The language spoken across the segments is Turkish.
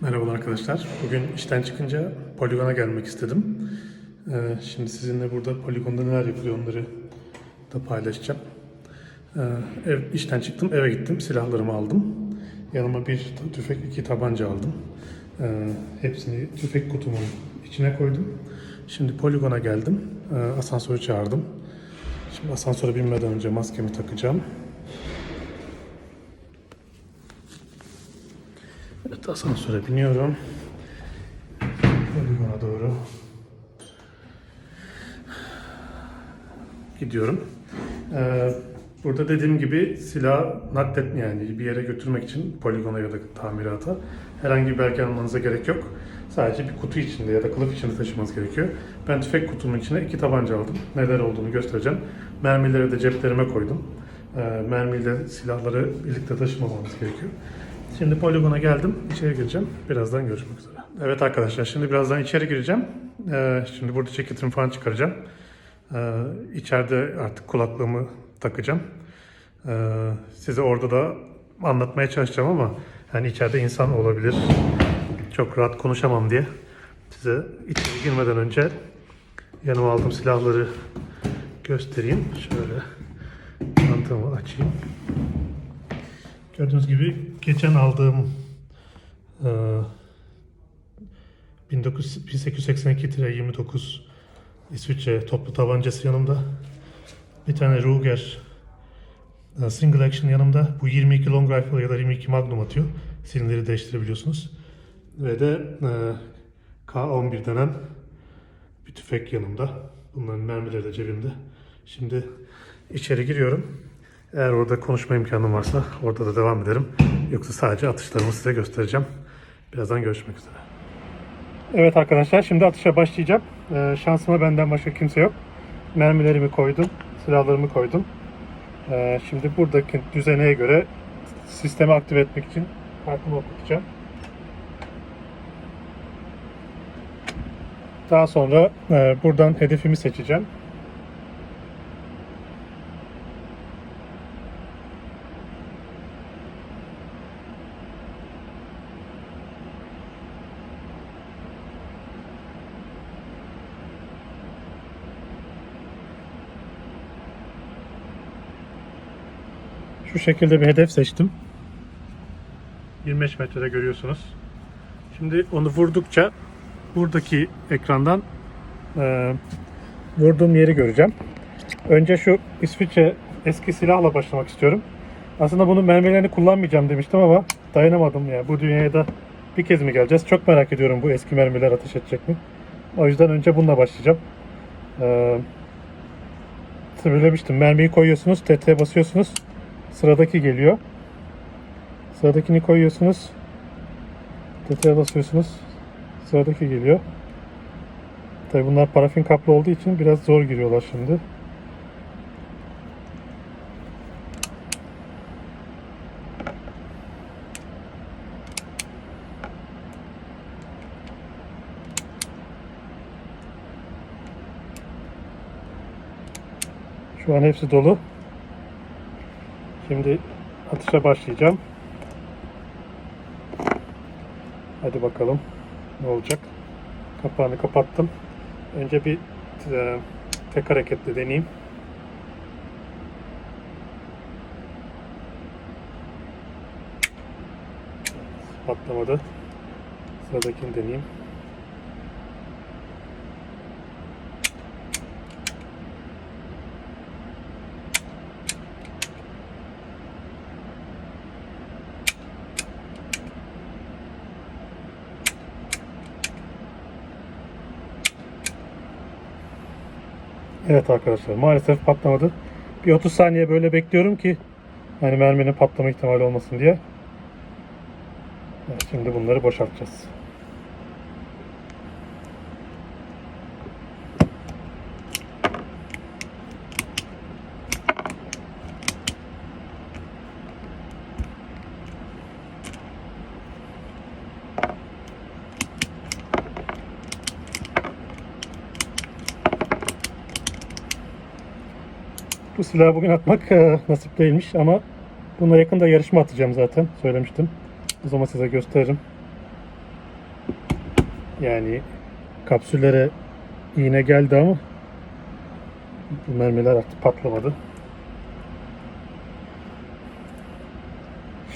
Merhabalar arkadaşlar. Bugün işten çıkınca poligona gelmek istedim. Ee, şimdi sizinle burada poligonda neler yapılıyor onları da paylaşacağım. Ee, ev, işten çıktım, eve gittim, silahlarımı aldım. Yanıma bir tüfek, iki tabanca aldım. Ee, hepsini tüfek kutumun içine koydum. Şimdi poligona geldim. Ee, asansörü çağırdım. Şimdi asansöre binmeden önce maskemi takacağım. Evet asansöre biniyorum. Poligona doğru gidiyorum. Ee, burada dediğim gibi silah naklet yani bir yere götürmek için poligona ya da tamirata herhangi bir belge almanıza gerek yok. Sadece bir kutu içinde ya da kılıf içinde taşımanız gerekiyor. Ben tüfek kutumun içine iki tabanca aldım. Neler olduğunu göstereceğim. Mermileri de ceplerime koydum. Ee, mermiyle silahları birlikte taşımamamız gerekiyor. Şimdi poligona geldim. İçeri gireceğim. Birazdan görüşmek üzere. Evet arkadaşlar şimdi birazdan içeri gireceğim. Ee, şimdi burada ceketimi falan çıkaracağım. Ee, artık kulaklığımı takacağım. Ee, size orada da anlatmaya çalışacağım ama yani içeride insan olabilir. Çok rahat konuşamam diye size içeri girmeden önce yanıma aldığım silahları göstereyim. Şöyle çantamı açayım. Gördüğünüz gibi geçen aldığım e, 1882-29 İsviçre toplu tabancası yanımda. Bir tane Ruger e, single action yanımda. Bu 22 long rifle ya da 22 magnum atıyor. Silindiri değiştirebiliyorsunuz. Ve de e, K11 denen bir tüfek yanımda. Bunların mermileri de cebimde. Şimdi içeri giriyorum. Eğer orada konuşma imkanım varsa orada da devam ederim. Yoksa sadece atışlarımı size göstereceğim. Birazdan görüşmek üzere. Evet arkadaşlar şimdi atışa başlayacağım. Ee, şansıma benden başka kimse yok. Mermilerimi koydum, silahlarımı koydum. Ee, şimdi buradaki düzeneye göre sistemi aktive etmek için kartımı okutacağım. Daha sonra e, buradan hedefimi seçeceğim. Şu şekilde bir hedef seçtim. 25 metrede görüyorsunuz. Şimdi onu vurdukça buradaki ekrandan e, vurduğum yeri göreceğim. Önce şu İsviçre eski silahla başlamak istiyorum. Aslında bunun mermilerini kullanmayacağım demiştim ama dayanamadım ya. Bu dünyaya da bir kez mi geleceğiz? Çok merak ediyorum bu eski mermiler ateş edecek mi? O yüzden önce bununla başlayacağım. Ee, söylemiştim. Mermiyi koyuyorsunuz, TT basıyorsunuz. Sıradaki geliyor. Sıradakini koyuyorsunuz. TT'ye basıyorsunuz. Sıradaki geliyor. Tabi bunlar parafin kaplı olduğu için biraz zor giriyorlar şimdi. Şu an hepsi dolu. Şimdi atışa başlayacağım. Hadi bakalım ne olacak. Kapağını kapattım. Önce bir e, tek hareketle deneyeyim. Patlamadı. Sıradakini deneyeyim. Evet arkadaşlar maalesef patlamadı. Bir 30 saniye böyle bekliyorum ki hani merminin patlama ihtimali olmasın diye. Şimdi bunları boşaltacağız. Bu silahı bugün atmak e, nasip değilmiş ama bununla yakında yarışma atacağım zaten. Söylemiştim. O zaman size gösteririm. Yani kapsüllere iğne geldi ama bu mermiler artık patlamadı.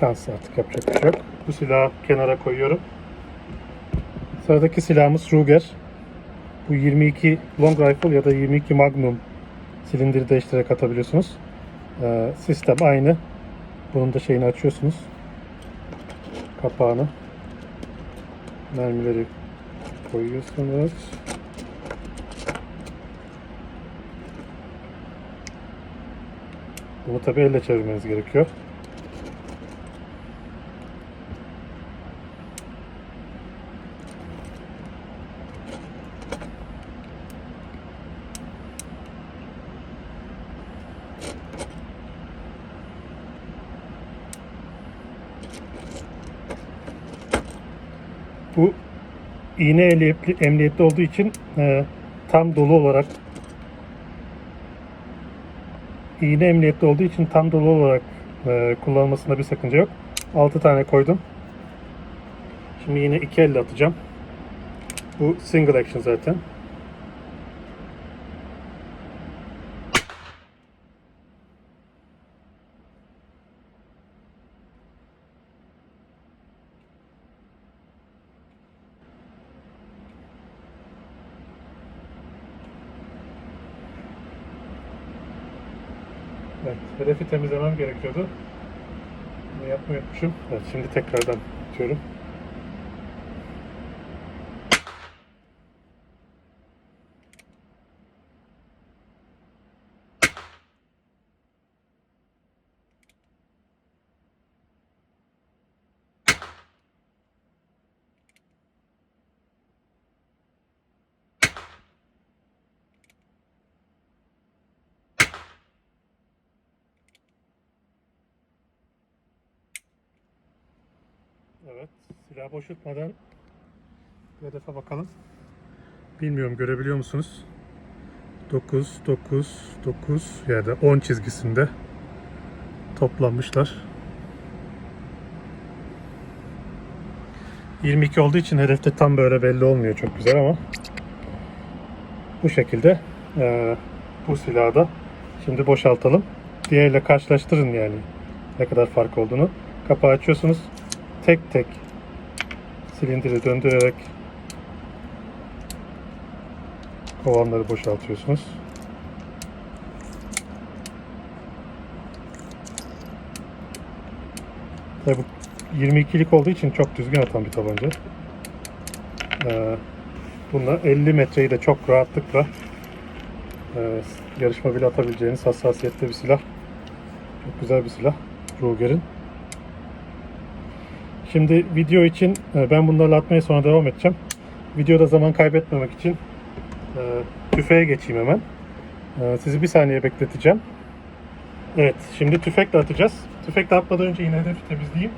Şans artık yapacak bir şey yok. Bu silahı kenara koyuyorum. Sıradaki silahımız Ruger. Bu 22 long rifle ya da 22 magnum silindiri değiştirerek atabiliyorsunuz. Ee, sistem aynı. Bunun da şeyini açıyorsunuz. Kapağını. Mermileri koyuyorsunuz. Bunu tabi elle çevirmeniz gerekiyor. Bu iğne emniyetli, emniyetli olduğu için e, tam dolu olarak iğne emniyetli olduğu için tam dolu olarak e, kullanılmasında bir sakınca yok. 6 tane koydum. Şimdi yine iki elle atacağım. Bu single action zaten. Evet, hedefi temizlemem gerekiyordu. Yapmayı unutmuşum. Evet, şimdi tekrardan atıyorum. Evet, silah boşaltmadan bir hedefe bakalım. Bilmiyorum görebiliyor musunuz? 9, 9, 9 ya da 10 çizgisinde toplanmışlar. 22 olduğu için hedefte tam böyle belli olmuyor çok güzel ama bu şekilde eee, bu silahı da şimdi boşaltalım. Diğeriyle karşılaştırın yani ne kadar fark olduğunu. Kapağı açıyorsunuz. Tek tek silindiri döndürerek kovanları boşaltıyorsunuz. Tabii bu 22'lik olduğu için çok düzgün atan bir tabanca. Ee, bununla 50 metreyi de çok rahatlıkla e, yarışma bile atabileceğiniz hassasiyette bir silah. Çok güzel bir silah. Ruger'in. Şimdi video için e, ben bunlarla atmaya sonra devam edeceğim. Videoda zaman kaybetmemek için e, tüfeğe geçeyim hemen. E, Sizi bir saniye bekleteceğim. Evet, şimdi tüfekle atacağız. Tüfekle atmadan önce yine hedefi temizleyeyim.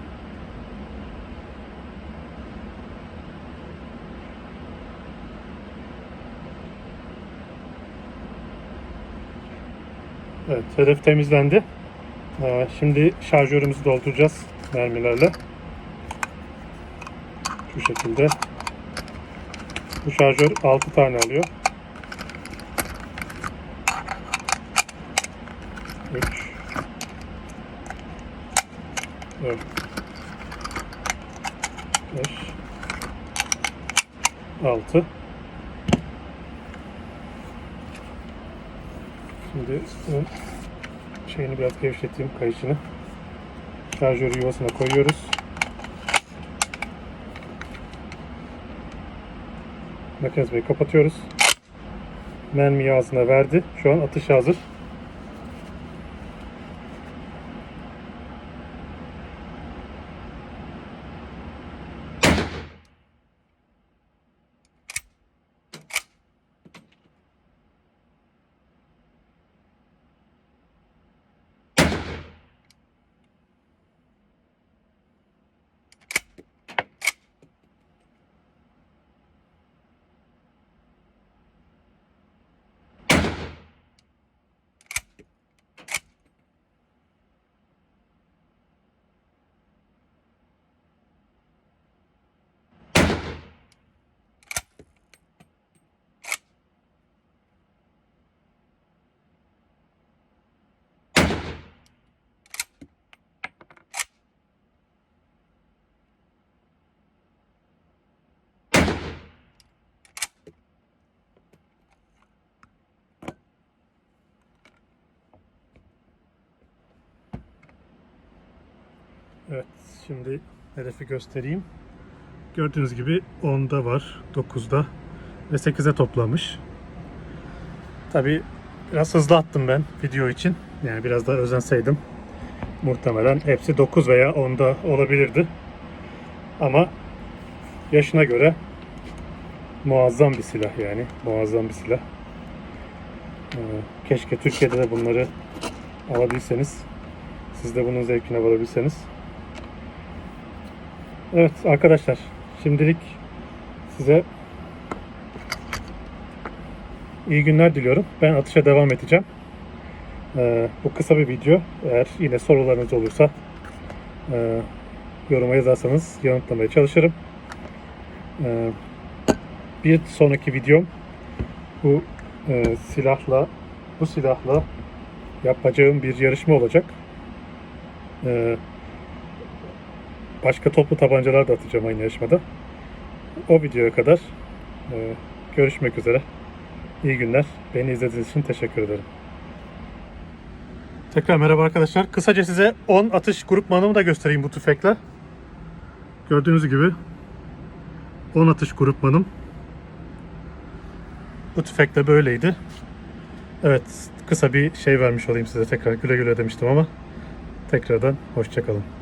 Evet, hedef temizlendi. Şimdi şarjörümüzü dolduracağız mermilerle. Şu şekilde. Bu şarjör 6 tane alıyor. 3 4 5 6 Şimdi şeyini biraz gevşeteyim kayışını. Şarjörü yuvasına koyuyoruz. Mekanizmayı kapatıyoruz. Mermiyi ağzına verdi. Şu an atış hazır. Evet, şimdi hedefi göstereyim. Gördüğünüz gibi 10'da var, 9'da ve 8'e toplamış. Tabi biraz hızlı attım ben video için. Yani biraz daha özenseydim muhtemelen hepsi 9 veya 10'da olabilirdi. Ama yaşına göre muazzam bir silah yani. Muazzam bir silah. Ee, keşke Türkiye'de de bunları alabilseniz. Siz de bunun zevkine varabilseniz. Evet arkadaşlar şimdilik size iyi günler diliyorum. Ben atışa devam edeceğim. Ee, bu kısa bir video. Eğer yine sorularınız olursa e, yoruma yazarsanız yanıtlamaya çalışırım. Ee, bir sonraki videom bu e, silahla bu silahla yapacağım bir yarışma olacak. Ee, başka toplu tabancalar da atacağım aynı yarışmada. O videoya kadar e, görüşmek üzere. İyi günler. Beni izlediğiniz için teşekkür ederim. Tekrar merhaba arkadaşlar. Kısaca size 10 atış grupmanımı da göstereyim bu tüfekle. Gördüğünüz gibi 10 atış grupmanım. Bu tüfek de böyleydi. Evet, kısa bir şey vermiş olayım size tekrar güle güle demiştim ama tekrardan hoşçakalın.